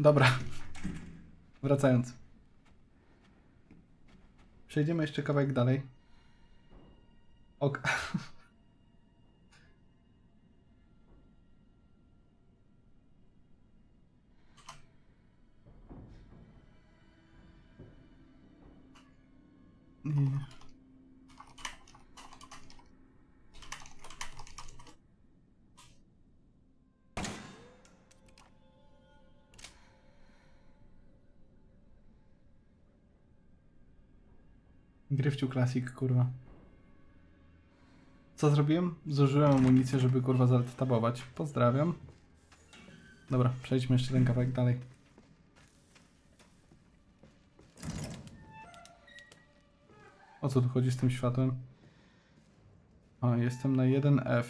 Dobra. Wracając. Przejdziemy jeszcze kawałek dalej. Ok. Nie. Gryfciu Classic, kurwa. Co zrobiłem? Zużyłem amunicję, żeby kurwa zaltabować. Pozdrawiam. Dobra, przejdźmy jeszcze ten kawałek dalej. O co tu chodzi z tym światłem? A, jestem na 1F.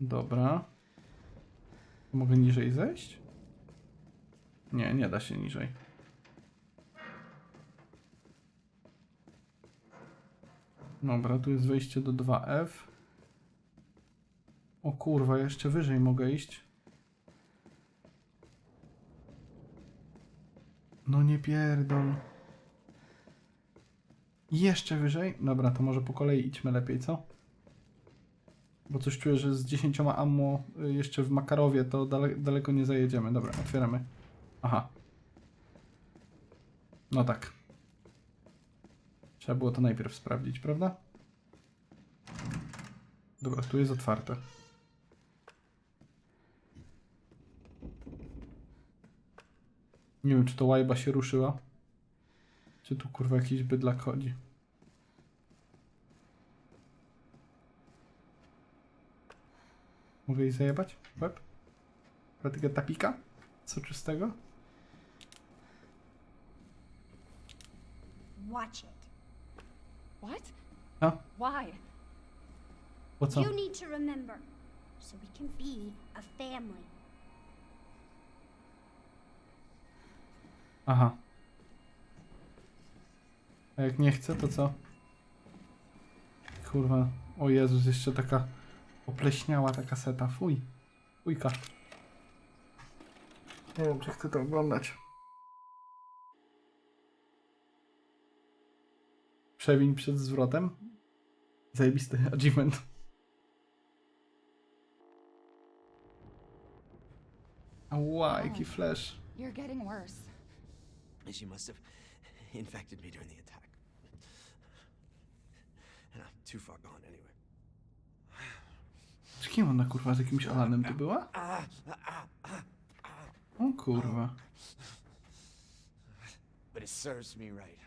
Dobra. Mogę niżej zejść? Nie, nie da się niżej. Dobra, tu jest wejście do 2F. O kurwa, jeszcze wyżej mogę iść. No nie pierdol. Jeszcze wyżej? Dobra, to może po kolei idźmy lepiej, co? Bo coś czuję, że z 10 ammo y, jeszcze w Makarowie to dale daleko nie zajedziemy. Dobra, otwieramy. Aha. No tak. Trzeba było to najpierw sprawdzić, prawda? Dobra, tu jest otwarte. Nie wiem, czy to łajba się ruszyła. Czy tu kurwa jakiś bydlak chodzi? Mogę jej zajebać? Łeb? Dlatego tapika? Co czystego? Watch it. What? A? Why? Po co? You need to remember, so we can be a family. Aha. A jak nie chcę, to co? Kurwa. O Jezus, jeszcze taka opleśniała ta kaseta. Fuj. Fujka. Nie wiem, czy chcę to oglądać. Przewiń przed zwrotem. Zajebisty achievement. Ała, jaki flash. You're getting worse. She must have infected me during the attack. And I'm too far gone anyway. Z kim ona kurwa z jakimś Alanem tu była? O kurwa. But it serves me right.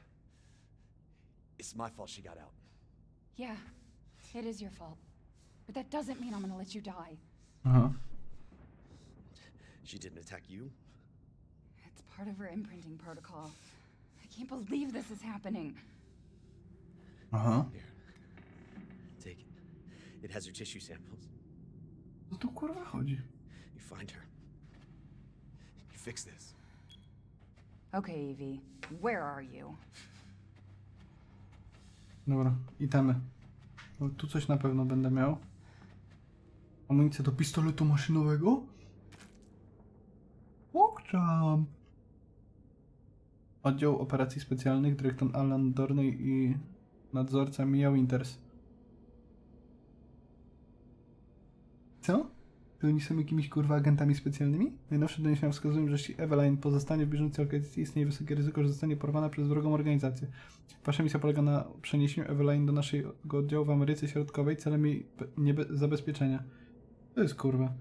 It's my fault she got out. Yeah, it is your fault. But that doesn't mean I'm gonna let you die. Uh-huh. She didn't attack you? It's part of her imprinting protocol. I can't believe this is happening. Uh-huh. Here. Take it. It has her tissue samples. Co tu kurwa chodzi? You find her. You fix this. Okay, Evie, where are you? Dobra, itemy. Bo tu coś na pewno będę miał. Amunicję do pistoletu maszynowego? Pokczam! Oddział Operacji Specjalnych, dyrektor Alan Dorney i nadzorca Mia Winters. Co? To oni są jakimiś kurwa agentami specjalnymi? Najnowsze doniesienia wskazują, że jeśli Eveline pozostanie w bieżącej lokalizacji, istnieje wysokie ryzyko, że zostanie porwana przez wrogą organizację. Wasza misja polega na przeniesieniu Eveline do naszego oddziału w Ameryce Środkowej celem jej zabezpieczenia. To jest kurwa.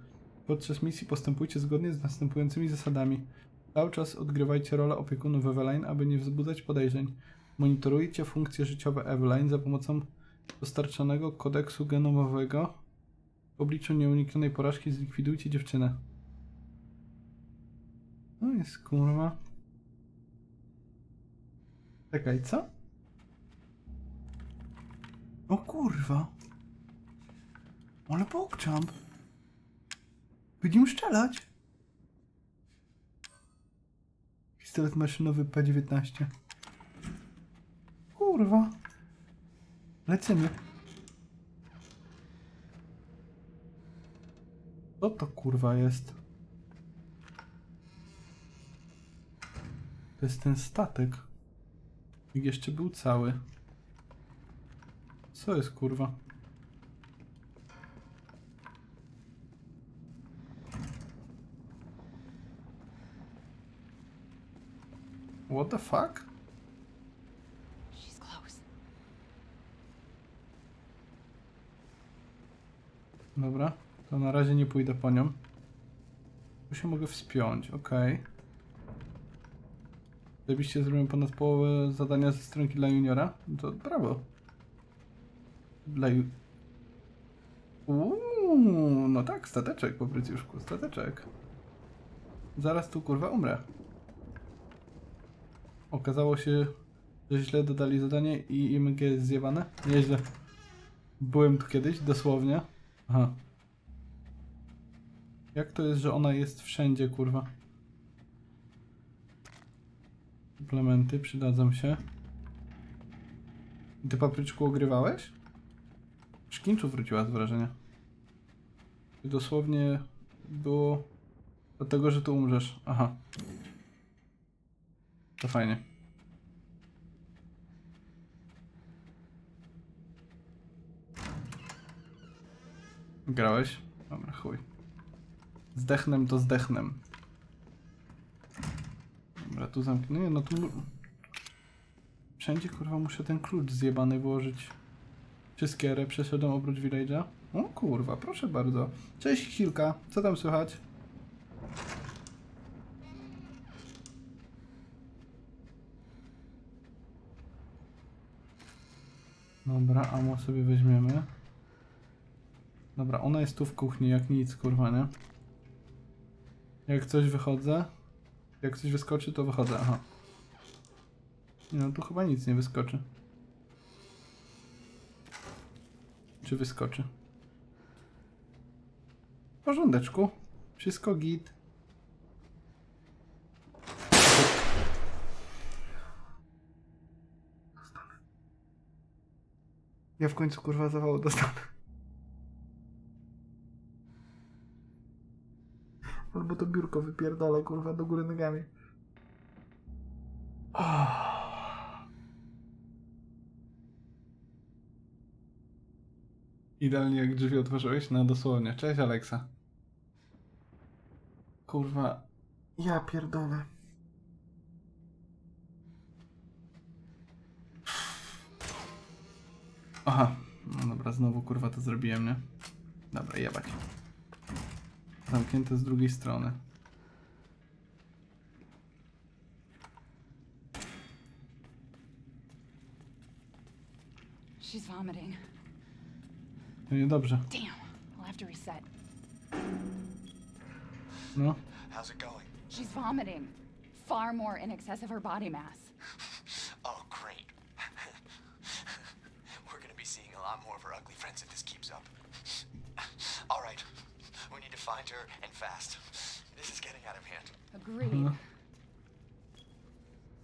Podczas misji postępujcie zgodnie z następującymi zasadami. Cały czas odgrywajcie rolę opiekunów Eveline, aby nie wzbudzać podejrzeń. Monitorujcie funkcje życiowe Eveline za pomocą dostarczonego kodeksu genomowego. W obliczu nieuniknionej porażki zlikwidujcie dziewczynę. No jest kurwa. Czekaj, co? O kurwa. Ale pokczamp. Będziemy strzelać. Pistolet maszynowy P19. Kurwa. Lecimy. Co to kurwa jest? To jest ten statek. Jak jeszcze był cały. Co jest kurwa? What the fuck? Dobra, to na razie nie pójdę po nią. Tu się mogę wspiąć, okej. Gdybyście zrobiłem ponad połowę zadania ze stronki dla juniora, to brawo. Dla ju... Uuu, no tak, stateczek po Brycjuszku, stateczek. Zaraz tu kurwa umrę. Okazało się, że źle dodali zadanie i IMG jest zjebane. Nieźle. Byłem tu kiedyś, dosłownie. Aha. Jak to jest, że ona jest wszędzie, kurwa? Suplementy przydadzą się. Ty papryczku ogrywałeś? Szkinczu wróciła z wrażenia. I dosłownie było do tego, że tu umrzesz. Aha. To fajnie. Grałeś? Dobra, chuj. Zdechnem to zdechnem. Dobra, tu zamknę. No tu... Wszędzie, kurwa, muszę ten klucz zjebany włożyć. Wszystkie re przeszedłem oprócz village'a. O kurwa, proszę bardzo. Cześć, Hilka. Co tam słychać? Dobra, amo sobie weźmiemy. Dobra, ona jest tu w kuchni, jak nic, kurwa, nie? Jak coś wychodzę, jak coś wyskoczy, to wychodzę, aha. No, tu chyba nic nie wyskoczy. Czy wyskoczy? W porządeczku. Wszystko git. Ja w końcu kurwa zawału dostanę. Albo to biurko wypierdolę, kurwa, do góry nogami. Idealnie jak drzwi otworzyłeś? No dosłownie. Cześć Aleksa. Kurwa. Ja pierdolę. Aha. No dobra, znowu kurwa to zrobiłem, nie? Dobra, jebać. Zamknięte z drugiej strony. She's vomiting. No niedobrze. Damn. I'll have to reset. No. How's it going? She's vomiting. Far more in excess of her body mass. Oh, great. We're gonna be seeing a lot more find her and fast. This is getting out of hand. Agreed.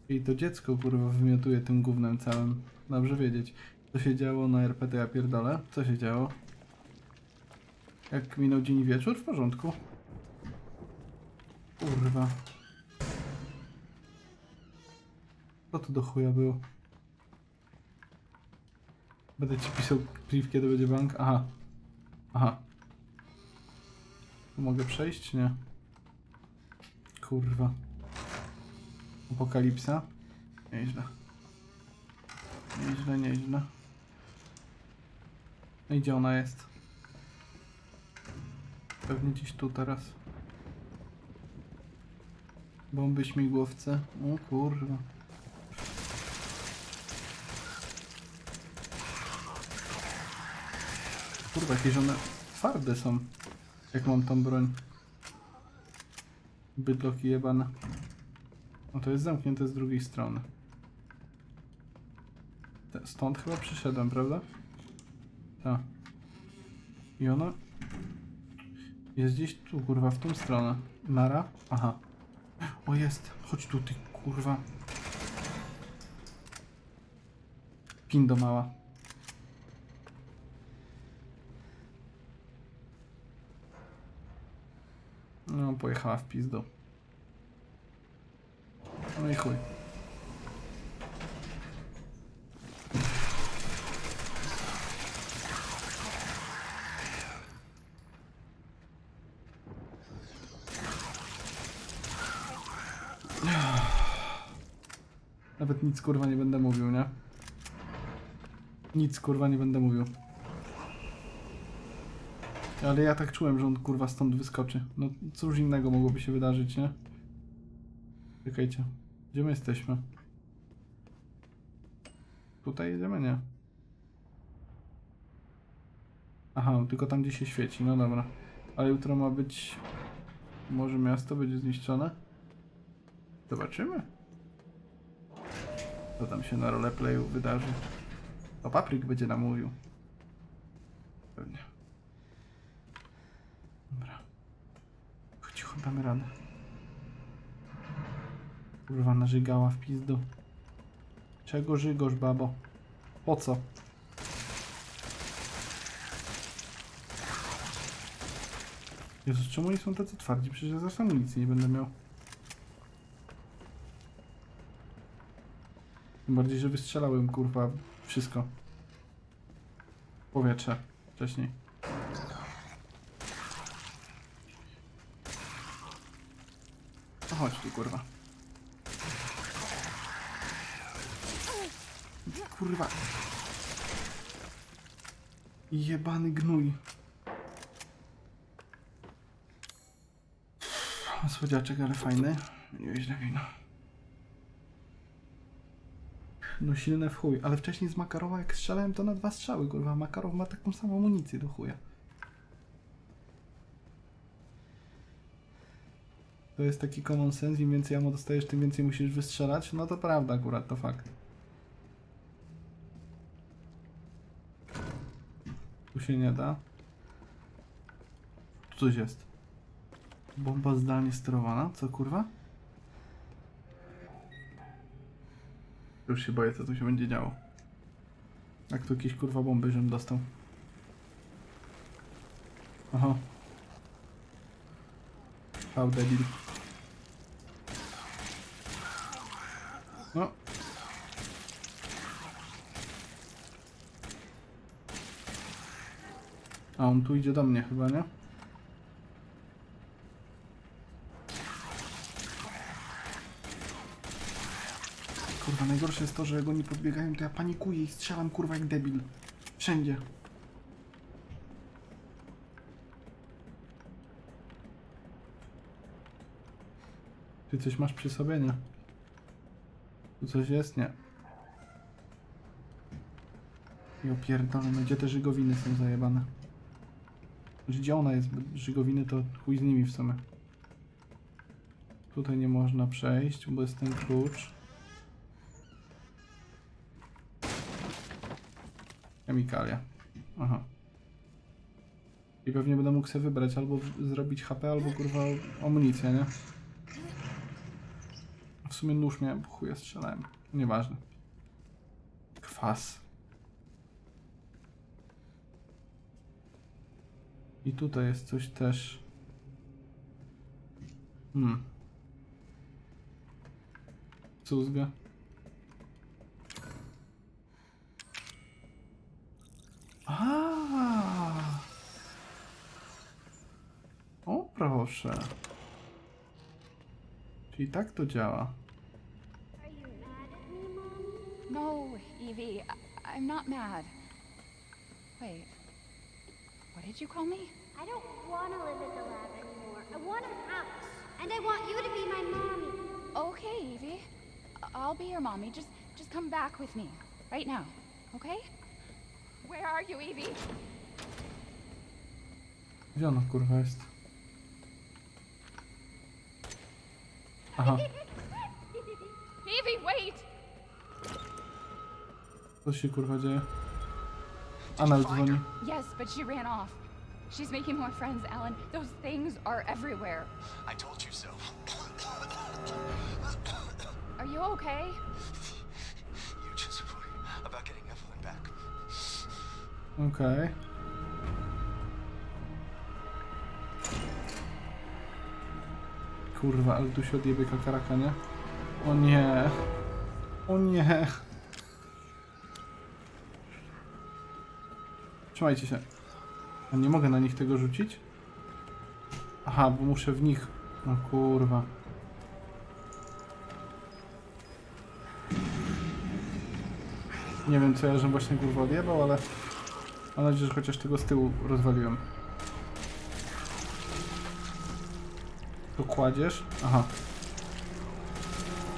I to dziecko kurwa wymiotuje tym gównem całym. Dobrze wiedzieć. Co się działo na RPT, ja pierdolę. Co się działo? Jak minął dzień i wieczór? W porządku. Kurwa. Co to do chuja było? Będę ci pisał priv, kiedy będzie bank? Aha. Aha. Mogę przejść, nie? Kurwa. Apokalipsa? Nieźle. Nieźle, nieźle. No i gdzie ona jest? Pewnie gdzieś tu teraz. Bomby śmigłowce. O kurwa. Kurwa, jakieś one twarde są. Jak mam tą broń. Bydloki jebane. No to jest zamknięte z drugiej strony. Stąd chyba przyszedłem, prawda? Tak. I ona jest gdzieś tu, kurwa, w tą stronę. Nara? Aha. O, jest. Chodź tu, ty kurwa. Pindo mała. No, pojechała w pizdu. No i chuj. Nawet nic kurwa nie będę mówił, nie? Nic kurwa nie będę mówił. Ale ja tak czułem, że on kurwa stąd wyskoczy. No cóż innego mogłoby się wydarzyć, nie? Czekajcie. Gdzie my jesteśmy? Tutaj jedziemy, nie? Aha, tylko tam gdzie się świeci, no dobra. Ale jutro ma być... Może miasto będzie zniszczone? Zobaczymy. Co tam się na roleplayu wydarzy. O, Papryk będzie nam mówił. Pewnie. Dobra. Chodź, chodź, damy radę. Kurwa, narzygała w pizdu. Czego żygosz, babo? Po co? Jezus, czemu oni są tacy twardzi? Przecież ja zaraz amunicji nie będę miał. Tym bardziej, że wystrzelałem, kurwa, wszystko. Powietrze. Wcześniej. No chodź tu, kurwa. Kurwa. Jebany gnój. Słodziaczek, ale fajny. Nieźle wino. No silne w chuj, ale wcześniej z Makarowa jak strzelałem to na dwa strzały, kurwa. Makarow ma taką samą amunicję do chuja. To jest taki common sense, im więcej ammo dostajesz, tym więcej musisz wystrzelać. No to prawda akurat, to fakt. Tu się nie da. Tu coś jest. Bomba zdalnie sterowana? Co kurwa? Już się boję, co tu się będzie działo. Jak tu jakieś kurwa bomby, żebym dostał. Aha. How debil. No. A on tu idzie do mnie chyba, nie? Kurwa, najgorsze jest to, że jak oni podbiegają, to ja panikuję i strzelam kurwa jak debil. Wszędzie. Ty coś masz przy sobie? Nie. Tu coś jest? Nie. I opierdolę, no gdzie te żygowiny są zajebane? Gdzie ona jest? Żygowiny to chuj z nimi w sumie. Tutaj nie można przejść, bo jest ten klucz. Chemikalia. Aha. I pewnie będę mógł sobie wybrać albo zrobić HP, albo kurwa amunicję, nie? Sumie nóż miałem, bo chuja strzelałem. Nieważne. Kwas. I tutaj jest coś też. Hmm. Cuzga. A. O proszę. Czyli tak to działa. No, Evie, I- I'm not mad. Wait, what did you call me? I don't want to live at the lab anymore. I want a house. And I want you to be my mommy. Okay, Evie. I- I'll be your mommy. Just, just come back with me right now, okay? Where are you, Evie? Gdzie ona kurwa jest? Aha, Evie, wait! Co się kurwa dzieje? Anal dzwoni. Yes, but she ran off. She's making more friends, Alan. Those things are everywhere. I told you so. Are you okay? you just worry about getting Evelyn back. Okej. Kurwa, ale tu się odjebie kakaraka, nie? O nie. O nie. Trzymajcie się. A nie mogę na nich tego rzucić? Aha, bo muszę w nich... No kurwa. Nie wiem co ja, że właśnie kurwa odjebał, ale... Mam nadzieję, że chociaż tego z tyłu rozwaliłem. Tu kładziesz? Aha.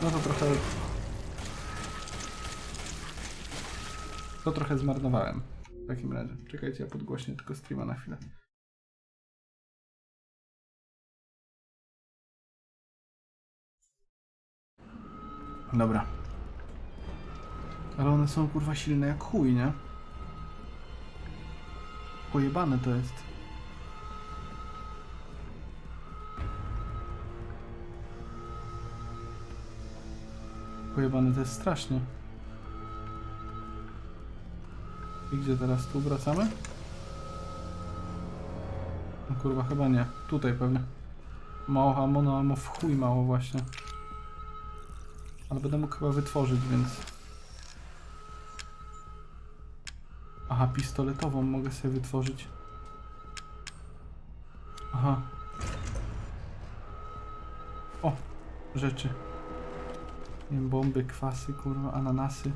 No to trochę... To trochę zmarnowałem. W takim razie. Czekajcie, ja podgłośnię tylko streama na chwilę. Dobra. Ale one są kurwa silne jak chuj, nie? Pojebane to jest. Pojebane to jest strasznie. I gdzie teraz? Tu wracamy? No kurwa, chyba nie. Tutaj pewnie. Mało ammo, ammo w chuj mało właśnie. Ale będę mógł chyba wytworzyć, więc... Aha, pistoletową mogę sobie wytworzyć. Aha. O! Rzeczy. Nie wiem, bomby, kwasy, kurwa, ananasy.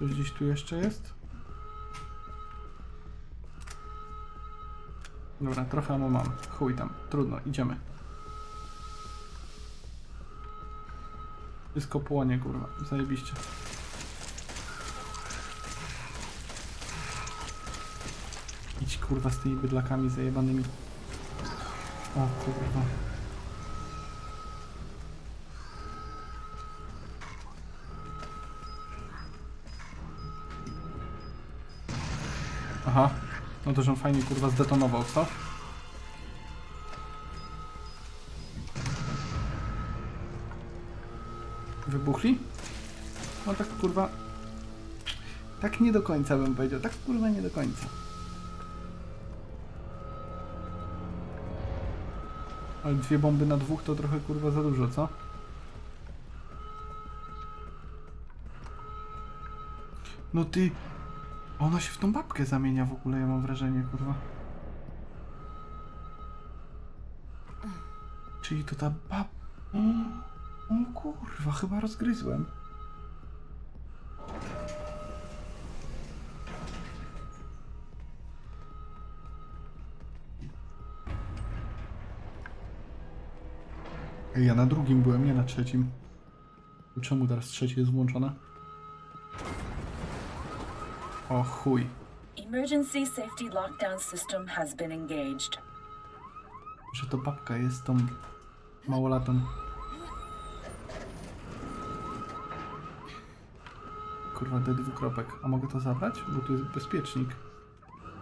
Coś gdzieś tu jeszcze jest? Dobra, trochę ammo mam. Chuj tam. Trudno, idziemy. Wszystko płonie, kurwa. Zajebiście. Idź kurwa z tymi bydlakami zajebanymi. O kurwa. Aha. No to, że on fajnie kurwa zdetonował, co? Wybuchli? No tak kurwa. Tak nie do końca bym powiedział. Tak kurwa nie do końca. Ale dwie bomby na dwóch to trochę kurwa za dużo, co? No ty. Ona się w tą babkę zamienia w ogóle, ja mam wrażenie, kurwa. Czyli to ta bab... O, kurwa, chyba rozgryzłem. Ja na drugim byłem, nie na trzecim. Czemu teraz trzecie jest włączone? O chuj. Emergency safety lockdown system has been engaged. Że to babka jest tą małolatą. Kurwa, D dwukropek. A mogę to zabrać? Bo tu jest bezpiecznik.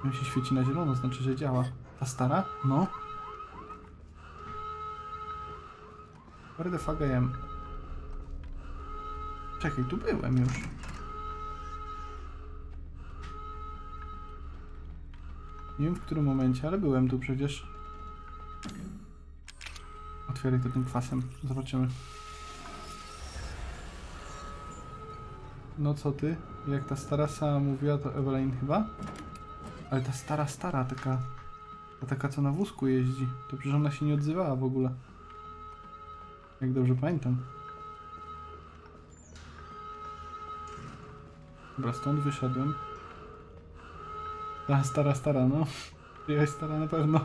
On się świeci na zielono, znaczy, że działa. Ta stara? No. Where the fuck I am? Czekaj, tu byłem już. Nie wiem w którym momencie, ale byłem tu przecież. Otwieraj to tym kwasem. Zobaczymy. No co ty? Jak ta stara sama mówiła, to Evelyn chyba? Ale ta stara, stara, taka... Ta taka, co na wózku jeździ. To przecież ona się nie odzywała w ogóle. Jak dobrze pamiętam. Dobra, stąd wyszedłem. Ta stara, stara, no. Jakaś stara na pewno.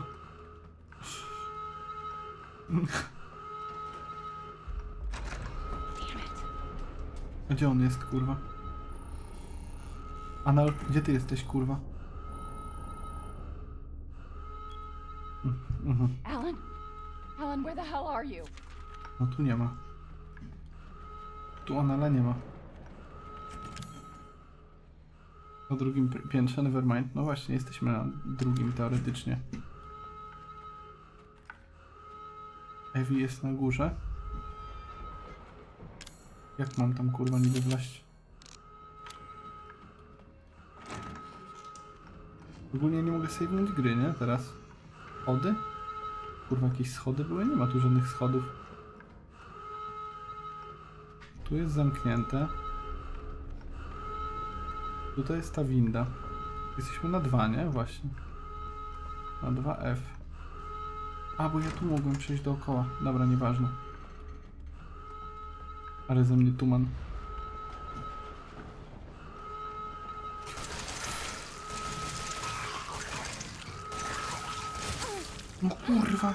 Gdzie on jest, kurwa? Anal, gdzie ty jesteś, kurwa? Mhm. Alan? Alan, where the hell are you? No tu nie ma. Tu Anala nie ma. Na drugim pi- piętrze, nevermind. No właśnie, jesteśmy na drugim teoretycznie. Ewi jest na górze. Jak mam tam kurwa niby wleść? Ogólnie nie mogę save'nąć gry, nie? Teraz. Schody? Kurwa, jakieś schody były? Nie ma tu żadnych schodów. Tu jest zamknięte. Tutaj jest ta winda. Jesteśmy na 2, nie? Właśnie. Na 2F. A, bo ja tu mogłem przejść dookoła. Dobra, nieważne. Ale ze mnie tuman. No kurwa.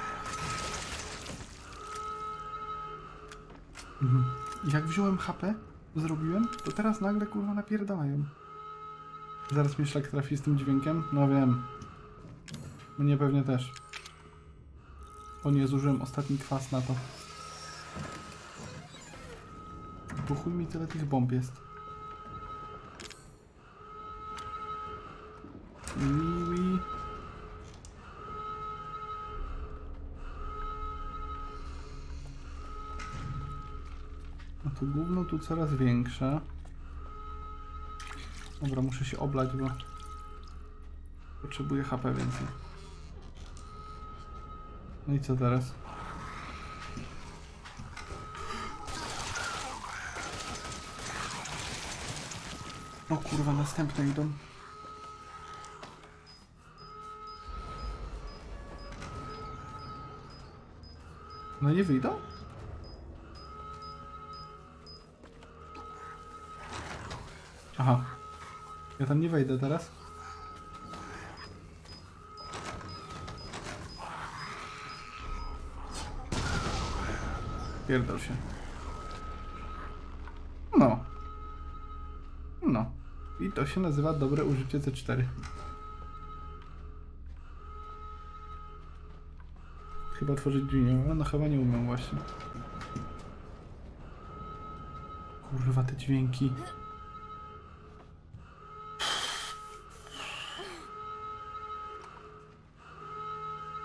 Mhm. Jak wziąłem HP, zrobiłem, to teraz nagle kurwa napierdalają. Zaraz mnie szlak trafi z tym dźwiękiem? No wiem. Mnie pewnie też. O nie, zużyłem ostatni kwas na to. Chuj mi tyle tych bomb jest. Miwi. No to gówno tu coraz większe. Dobra, muszę się oblać, bo potrzebuję HP więcej. No i co teraz? O kurwa, następne idą. No nie wyjdą? Aha. Ja tam nie wejdę teraz. Pierdol się. No. No. I to się nazywa dobre użycie C4. Chyba tworzyć drzwi nie. No chyba nie umiem właśnie. Kurwa te dźwięki.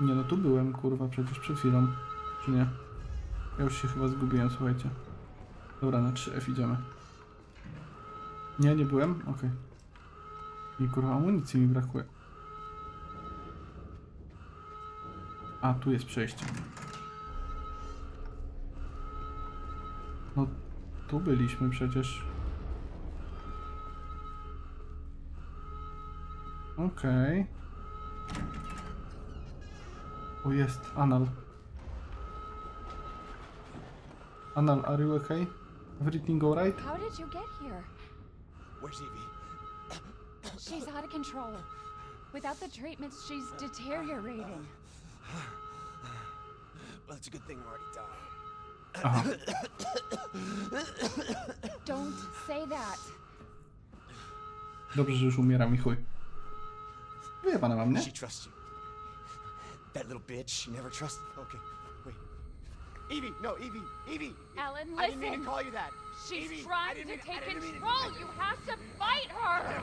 Nie no tu byłem kurwa przecież przed chwilą. Czy nie? Ja już się chyba zgubiłem, słuchajcie. Dobra, na 3F idziemy. Nie, nie byłem? Okej. I kurwa amunicji mi brakuje. A, tu jest przejście. No, tu byliśmy przecież. Okej. O, jest, Anal. Anal, are you okay? Everything alright? How did you get here? Where's Evie? She's out of control. Without the treatments, she's deteriorating. Well, it's a good thing we're already done. Aha. Don't say that. Dobrze, że już umieram i chuj. Wyjebane mam, nie? She trusts you. That little bitch, she never trusted. Okay, wait. Evie, no, Evie, Evie. Ellen, I didn't mean to call you that. She's Evie, trying to mean- take mean to- control. You have to fight her.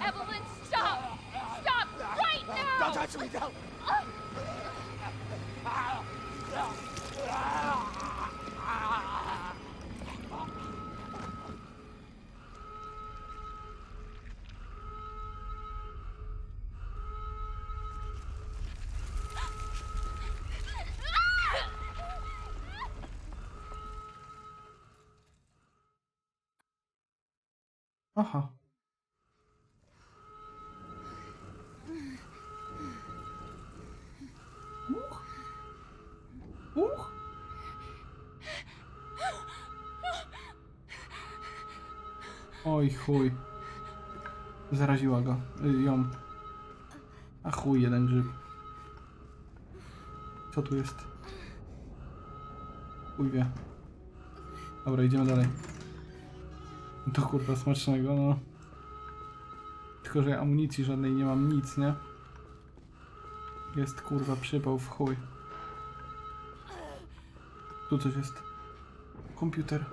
Evelyn, stop! Stop right now! Don't touch me, don't. Uh. Aha. Uch. Uch. Oj chuj. Zaraziła go. Y, ją. A chuj, jeden grzyb. Co tu jest? Chuj wie. Dobra, idziemy dalej. To kurwa smacznego, no. Tylko, że ja amunicji żadnej nie mam, nic, nie? Jest kurwa przypał w chuj. Tu coś jest. Komputer.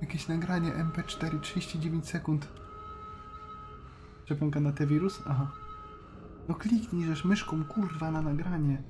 Jakieś nagranie MP4, 39 sekund. Szczepionka na T-wirus? Aha. No kliknij żeż myszką kurwa na nagranie.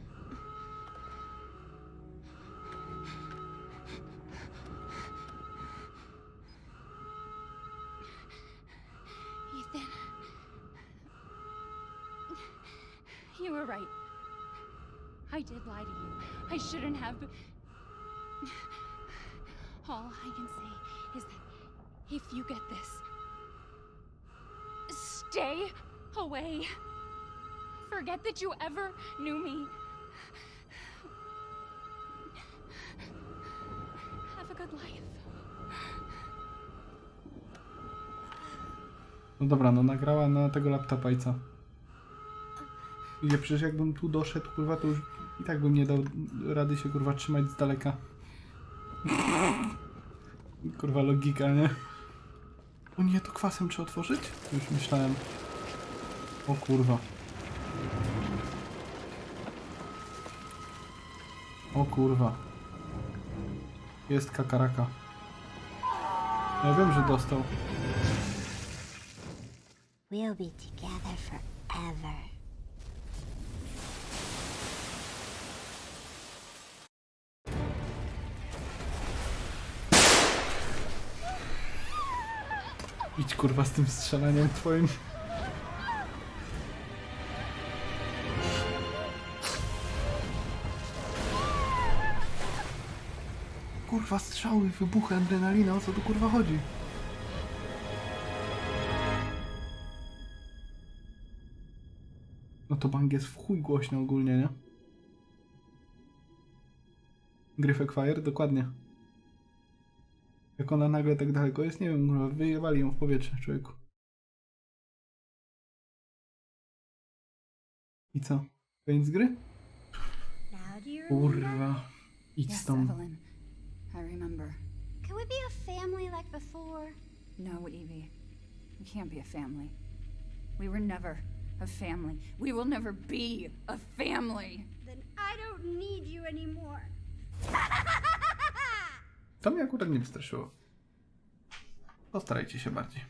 Knew me. Have a good life. No dobra, no nagrała na tego laptopa i co? Ja przecież jakbym tu doszedł, kurwa, to już i tak bym nie dał rady się, kurwa, trzymać z daleka. kurwa, logika, nie? O nie, to kwasem trzeba otworzyć? Już myślałem. O kurwa. O kurwa. Jest kakaraka. Ja wiem, że dostał. We'll be together forever. Idź kurwa z tym strzelaniem twoim. Kurwa strzały, wybuchy, adrenalina, o co tu kurwa chodzi? No to bang jest w chuj głośno ogólnie, nie? Gryfek Fire? Dokładnie. Jak ona nagle tak daleko jest, nie wiem, kurwa, wyjebali ją w powietrze, człowieku. I co? Koniec z gry? Kurwa. Idź stąd. Evelyn. I remember. Can we be a family like before? No, Evie. We can't be a family. We were never a family. We will never be a family. Then I don't need you anymore. To mnie akurat nie wystraszyło. Postarajcie się bardziej.